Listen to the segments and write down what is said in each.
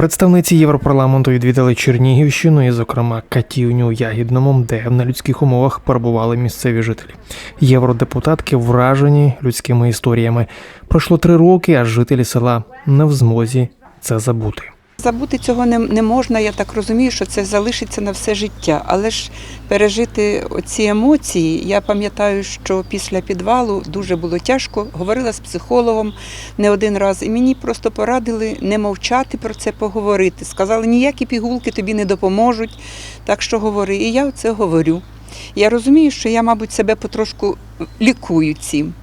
Представниці Європарламенту відвідали Чернігівщину і, зокрема, Катівню у Ягідному, де в нелюдських умовах перебували місцеві жителі. Євродепутатки вражені людськими історіями. Пройшло три роки, а жителі села не в змозі це забути. Забути цього не, не можна, я так розумію, що це залишиться на все життя. Але ж пережити оці емоції, я пам'ятаю, що після підвалу дуже було тяжко. Говорила з психологом не один раз, і мені просто порадили не мовчати про це, поговорити. Сказали, ніякі пігулки тобі не допоможуть, так що говори. І я це говорю. Я розумію, що я, мабуть, себе потрошку лікую цим.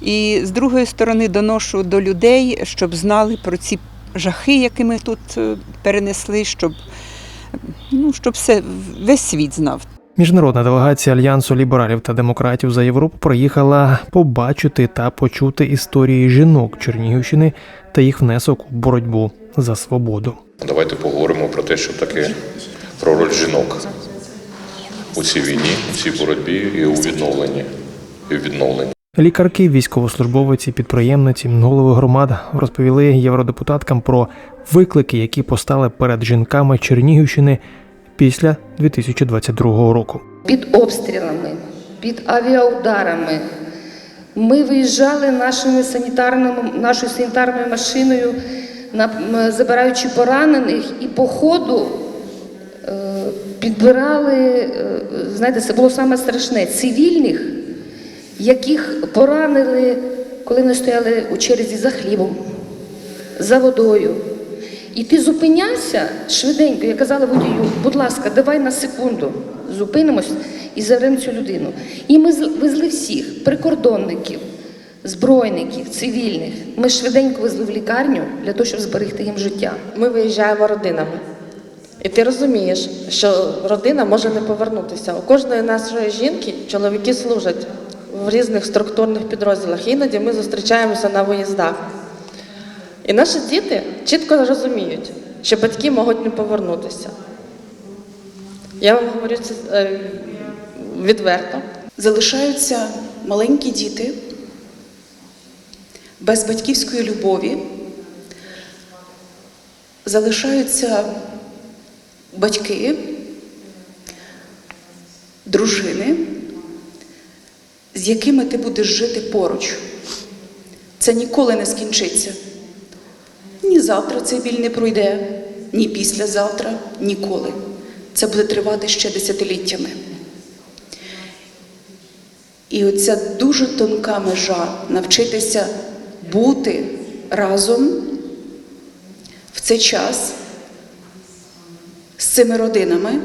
І з другої сторони доношу до людей, щоб знали про ці жахи, які ми тут е, перенесли, щоб, ну, щоб все, весь світ знав. Міжнародна делегація Альянсу лібералів та демократів за Європу приїхала побачити та почути історії жінок Чернігівщини та їх внесок у боротьбу за свободу. Давайте поговоримо про те, що таке про роль жінок у цій війні, у цій боротьбі і у відновленні. І в відновленні. Лікарки, військовослужбовиці, підприємниці, голови громад розповіли євродепутаткам про виклики, які постали перед жінками Чернігівщини після 2022 року. під обстрілами, під авіаударами. Ми виїжджали нашими санітарними, нашою санітарною машиною, забираючи поранених, і по ходу е, підбирали, е, знаєте, це було саме страшне, цивільних, яких поранили, коли вони стояли у черзі за хлібом, за водою. І ти зупинявся швиденько, я казала водію, будь ласка, давай на секунду зупинимось і заберемо цю людину. І ми везли всіх прикордонників, збройників, цивільних. Ми швиденько везли в лікарню для того, щоб зберегти їм життя. Ми виїжджаємо родинами. І ти розумієш, що родина може не повернутися. У кожної нашої жінки чоловіки служать в різних структурних підрозділах. Іноді ми зустрічаємося на виїздах. І наші діти чітко розуміють, що батьки можуть не повернутися. Я вам говорю це е, відверто. залишаються маленькі діти без батьківської любові, залишаються батьки, дружини, з якими ти будеш жити поруч. Це ніколи не скінчиться. Ні завтра цей біль не пройде, ні післязавтра, ніколи. Це буде тривати ще десятиліттями. І оця дуже тонка межа навчитися бути разом в цей час з цими родинами.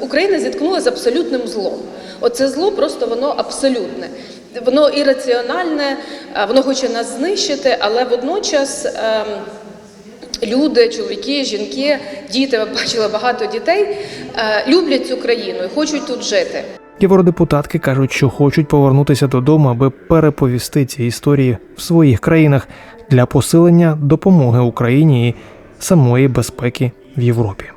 Україна зіткнулася з абсолютним злом. Оце зло просто воно абсолютне. Воно ірраціональне, воно хоче нас знищити, але водночас ем, люди, чоловіки, жінки, діти, ви бачили багато дітей, е, люблять цю країну і хочуть тут жити. Євродепутатки кажуть, що хочуть повернутися додому, аби переповісти ці історії в своїх країнах для посилення допомоги Україні і самої безпеки в Європі.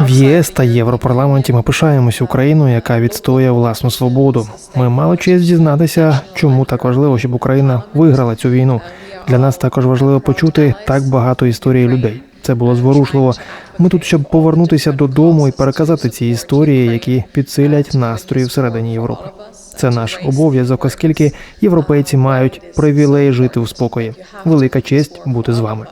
В. ЄС та Європарламенті ми пишаємось Україною, яка відстоює власну свободу. Ми мали честь дізнатися, чому так важливо, щоб Україна виграла цю війну. Для нас також важливо почути так багато історій людей. Це було зворушливо. Ми тут, щоб повернутися додому і переказати ці історії, які підсилять настрої всередині Європи. Це наш обов'язок, оскільки європейці мають привілей жити у спокої. Велика честь бути з вами.